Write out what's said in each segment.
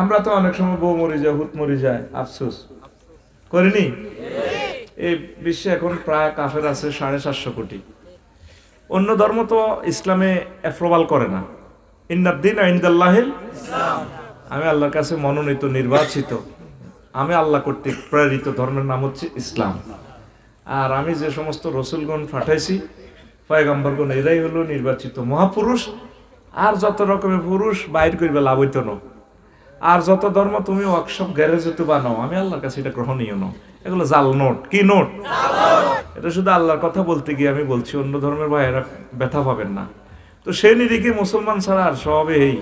আমরা তো অনেক সময় বউ মরে যায় হুত মরে যায়। আফসোস। করিনি? এই বিশ্বে এখন প্রায় কাফের আছে সাড়ে সাতশো কোটি। অন্য ধর্ম তো ইসলামে অ্যাপ্রুভাল করে না। ইন্নাদ্দিন আইন্দাল্লাহিল আমি আল্লাহর কাছে মনোনীত নির্বাচিত। আমি আল্লাহ কর্তৃক প্রেরিত ধর্মের নাম হচ্ছে ইসলাম। আর আমি যে সমস্ত রসুলগণ পাঠাইছি পয়গম্বরগণ এরাই হলো নির্বাচিত মহাপুরুষ। আর যত রকমের পুরুষ বাইর করবে লাভ হইতো না। আর যত ধর্ম তুমি ওয়ার্কশপ গ্যারেজে তো বানাও, আমি আল্লাহর কাছে এটা গ্রহণীয় নয়। এগুলো জাল নোট। কি নোট? এটা শুধু আল্লাহর কথা বলতে গিয়ে আমি বলছি, অন্য ধর্মের ভাইয়েরা ব্যথা পাবেন না। তো সেই নিরিখে মুসলমান ছাড়া আর সবে এই।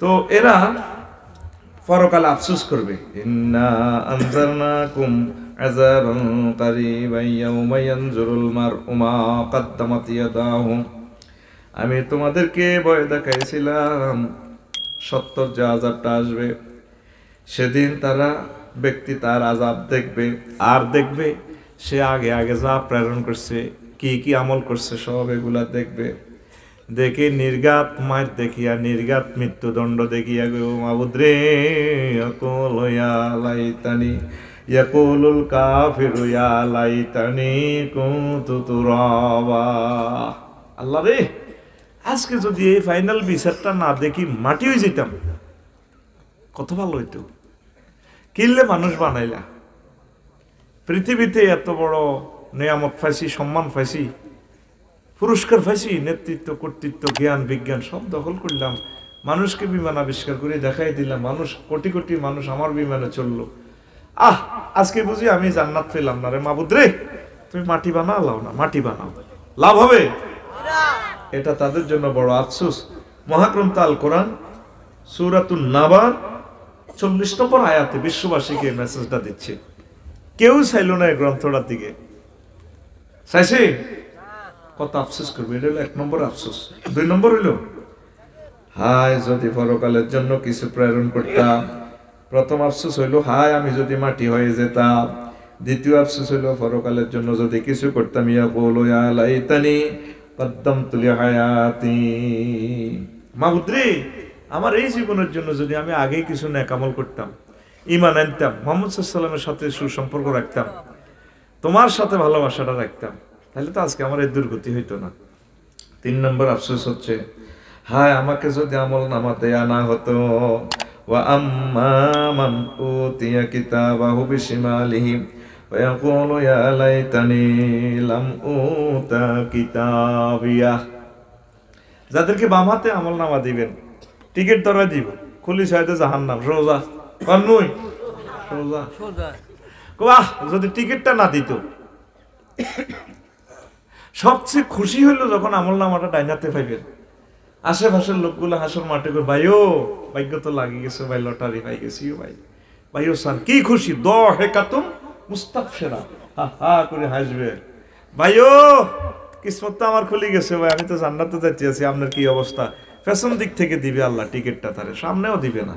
তো এরা পরকালে আফসোস করবে। আমি তোমাদেরকে ভয় দেখাইছিলাম। সত্তর যে আজাবটা আসবে, সেদিন তারা ব্যক্তি তার আজাব দেখবে। আর দেখবে, সে আগে আগে যা প্রেরণ করছে, কি কি আমল করছে, সব এগুলা দেখবে। দেখে নির্গাত মার দেখিয়া নির্গাত মৃত্যুদণ্ড দেখিয়া, গো মাবুদ্রে অকল ইয়া লাইতানি, ইয়াকুলুল কাফিরু লাইতানি কুনতু তুরাবা। আল্লাহ রে! আজকে যদি এই ফাইনাল বিচারটা না দেখি মাটি হয়ে যেতাম। কত ভালো হইতো। কিনলে মানুষ বানাইলা। পৃথিবীতে এত বড় নিয়ামত পাইছি, সম্মান পাইছি, পুরস্কার পাইছি, নেতৃত্ব, কর্তৃত্ব, জ্ঞান, বিজ্ঞান, সব দখল করলাম। মানুষকে বিমান আবিষ্কার করে দেখাই দিলাম, মানুষ, কোটি কোটি মানুষ আমার বিমানে চলল। আহ, আজকে বুঝি আমি জান্নাত পেলাম না রে মাবুদ রে। তুমি মাটি বানাও, লাও না, মাটি বানাও। লাভ হবে। এটা তাদের জন্য বড় আফসোস। মহাগ্রন্থ আল কোরআন, সুরাতুন নাবা চল্লিশ নম্বর আয়াতে বিশ্ববাসীকে মেসেজটা দিচ্ছে। কেউ চাইল না এই গ্রন্থটার দিকে। চাইছে? কত আফসোস করবে, এটা হলো এক নম্বর আফসোস। দুই নম্বর হইল, হায়, যদি পরকালের জন্য কিছু প্রেরণ করতাম। প্রথম আফসোস হইল, হায়, আমি যদি মাটি হয়ে যেতাম। দ্বিতীয় আফসোস হইল, পরকালের জন্য যদি কিছু করতাম ইয়া বলো ইয়া লাইতানি আমার এই জীবনের জন্য যদি আমি আগেই কিছু ন্যাকামল করতাম ইমান আনতাম, মোহাম্মদ সাল্লামের সাথে সুসম্পর্ক রাখতাম, তোমার সাথে ভালোবাসাটা রাখতাম, তাহলে তো আজকে আমার এই দুর্গতি হইতো না। তিন নম্বর আফসোস হচ্ছে, হায়, আমাকে যদি আমল নামা দেয়া না হতো, ওয়া আম্মা মান উতিয়া কিতাবাহু বিশিমালিহি ويقول يا ليتني لم أوت كتابيه যাদেরকে বাম হাতে আমল নামা দিবেন টিকিট ধরা দিব খুলি সাইতে জাহান নাম সোজা কন্নুই সোজা বাহ যদি টিকিটটা না দিত সবচেয়ে খুশি হইলো যখন আমল নামাটা ডাইনাতে পাইবেন আশেপাশের লোকগুলো হাসর মাঠে করে ভাইও ভাগ্য তো লাগি গেছে ভাই লটারি পাই গেছি ভাই ভাইও সান কি খুশি দ হেকাতুম মুস্তাফসেরা হা হা করে হাসবে। কিসমত তো আমার খুলে গেছে ভাই, আমি তো জান্নাতে যাচ্ছি, আছি, আপনার কি অবস্থা? ফ্যাশন দিক থেকে দিবে আল্লাহ, টিকিটটা তারে, সামনেও দিবে না।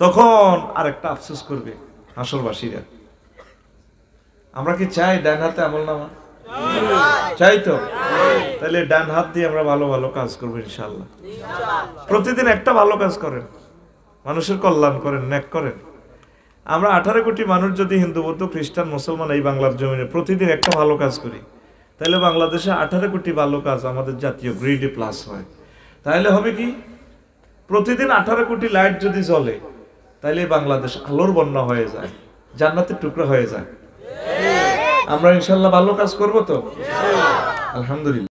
তখন আরেকটা আফসোস করবে হাসরবাসীরা। আমরা কি চাই ডান হাতে আমল নামা? চাই তো? তাহলে ডান হাত দিয়ে আমরা ভালো ভালো কাজ করব ইনশাল্লাহ প্রতিদিন একটা ভালো কাজ করেন। মানুষের কল্যাণ করেন, ন্যাক করেন। আমরা আঠারো কোটি মানুষ যদি হিন্দু, বৌদ্ধ, খ্রিস্টান, মুসলমান এই বাংলার জমিনে প্রতিদিন একটা ভালো কাজ করি, তাহলে বাংলাদেশে আঠারো কোটি ভালো কাজ আমাদের জাতীয় গ্রিডে প্লাস হয়। তাহলে হবে কি? প্রতিদিন আঠারো কোটি লাইট যদি জ্বলে, তাহলে বাংলাদেশ আলোর বন্যা হয়ে যায়, জান্নাতের টুকরা হয়ে যায়। আমরা ইনশাল্লাহ ভালো কাজ করব তো? আলহামদুলিল্লাহ।